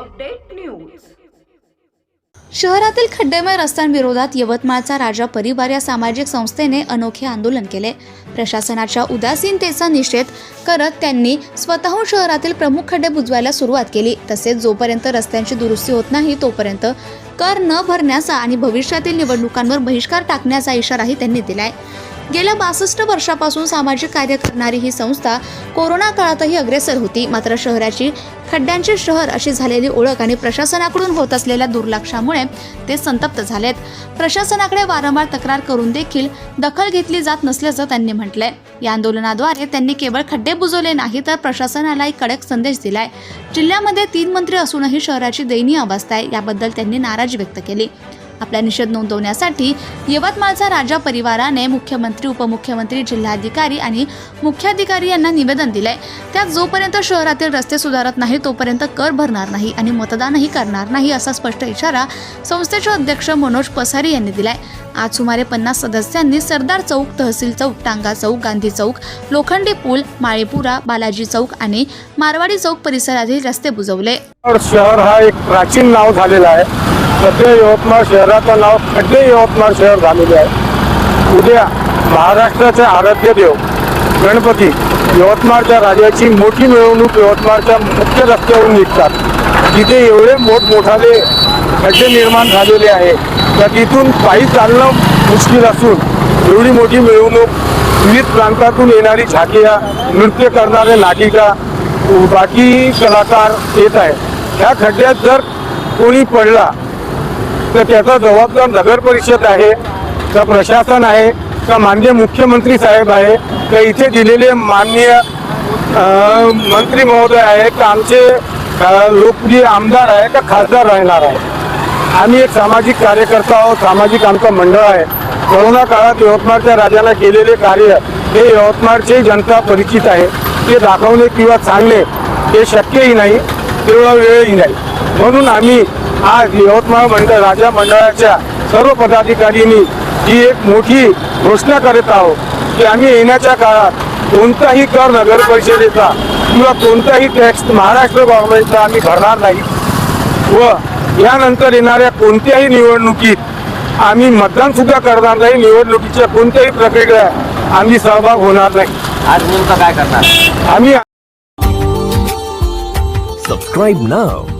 Update news. शहरातील खड्डेमय रस्त्यांविरोधात यवतमाळचा राजा परिवार या सामाजिक संस्थेने अनोखे आंदोलन केले. प्रशासनाच्या उदासीनतेचा निषेध करत त्यांनी स्वतःहून शहरातील प्रमुख खड्डे बुजवायला सुरुवात केली. तसेच जोपर्यंत रस्त्यांची दुरुस्ती होत नाही तोपर्यंत कर न भरण्याचा आणि भविष्यातील निवडणुकांवर बहिष्कार टाकण्याचा इशाराही त्यांनी दिलाय. गेल्या बासष्ट वर्षापासून सामाजिक कार्य करणारी ही संस्था कोरोना काळातही अग्रेसर होती. मात्र शहराची खड्ड्यांचे शहर अशी झालेली ओळख आणि प्रशासनाकडून होत असलेल्या दुर्लक्षामुळे ते संतप्त झालेत. प्रशासनाकडे वारंवार तक्रार करून देखील दखल घेतली जात नसल्याचं त्यांनी म्हटलंय. या आंदोलनाद्वारे त्यांनी केवळ खड्डे बुजवले नाही तर प्रशासनालाही कडक संदेश दिलाय. जिल्ह्यामध्ये तीन मंत्री असूनही शहराची दयनीय अवस्था आहे. याबद्दल त्यांनी नाराजी व्यक्त केली. आपला निषेध नोंदवण्यासाठी यवतमाळचा राजा परिवाराने मुख्यमंत्री उपमुख्यमंत्री जिल्हाधिकारी आणि मुख्याधिकारी यांना निवेदन दिलंय. त्यात जोपर्यंत शहरातील रस्ते सुधारत नाही तोपर्यंत कर भरणार नाही आणि मतदानही करणार नाही असा स्पष्ट इशारा संस्थेचे अध्यक्ष मनोज पसारी यांनी दिलाय. आज सुमारे पन्नास सदस्यांनी सरदार चौक तहसील चौक टांगा चौक गांधी चौक लोखंडी पूल माळेपुरा बालाजी चौक आणि मारवाडी चौक परिसरातील रस्ते बुजवले. शहर हा एक प्राचीन नाव झालेला आहे. सध्या यवतमाळ शहराचं नाव खड्डे यवतमाळ शहर झालेले आहे. उद्या महाराष्ट्राचे आराध्य देव गणपती यवतमाळच्या राजाची मोठी मिरवणूक यवतमाळच्या मुख्य रस्त्यावरून निघतात. तिथे एवढे मोठमोठाले खड्डे निर्माण झालेले आहे. तर तिथून पायी चालणं मुश्किल असून एवढी मोठी मिरवणूक विविध प्रांतातून येणारी झाकिया नृत्य करणारे नाटिका बाकी कलाकार येत आहेत. ह्या खड्ड्यात जर कोणी पडला तर त्याचा जबाबदार नगर परिषद आहे का प्रशासन आहे का माननीय मुख्यमंत्री साहेब आहे का इथे दिलेले माननीय मंत्री महोदय आहे का आमचे लोकप्रिय आमदार आहे का खासदार राहणार आहे? आम्ही एक सामाजिक कार्यकर्ता आहोत सामाजिक आमचं मंडळ आहे. कोरोना काळात यवतमाळच्या राजाला केलेले कार्य हे यवतमाळची जनता परिचित आहे. ते दाखवणे किंवा सांगणे हे शक्यही नाही तेवढा वेळही नाही. म्हणून आम्ही आज यवतमाळ मंडळ राजा मंडळाच्या सर्व पदाधिकाऱ्यांनी ही एक मोठी घोषणा करत आहोत की आम्ही येण्याच्या काळात कोणताही कर नगर परिषदेचा किंवा कोणताही टॅक्स महाराष्ट्र गव्हर्नमेंटचा आम्ही भरणार नाही. व यानंतर येणाऱ्या कोणत्याही निवडणुकीत आम्ही मतदान सुद्धा करणार नाही. निवडणुकीच्या कोणत्याही प्रक्रियेत आम्ही सहभाग होणार नाही. आज नेमकं काय करणार? आम्ही Subscribe now.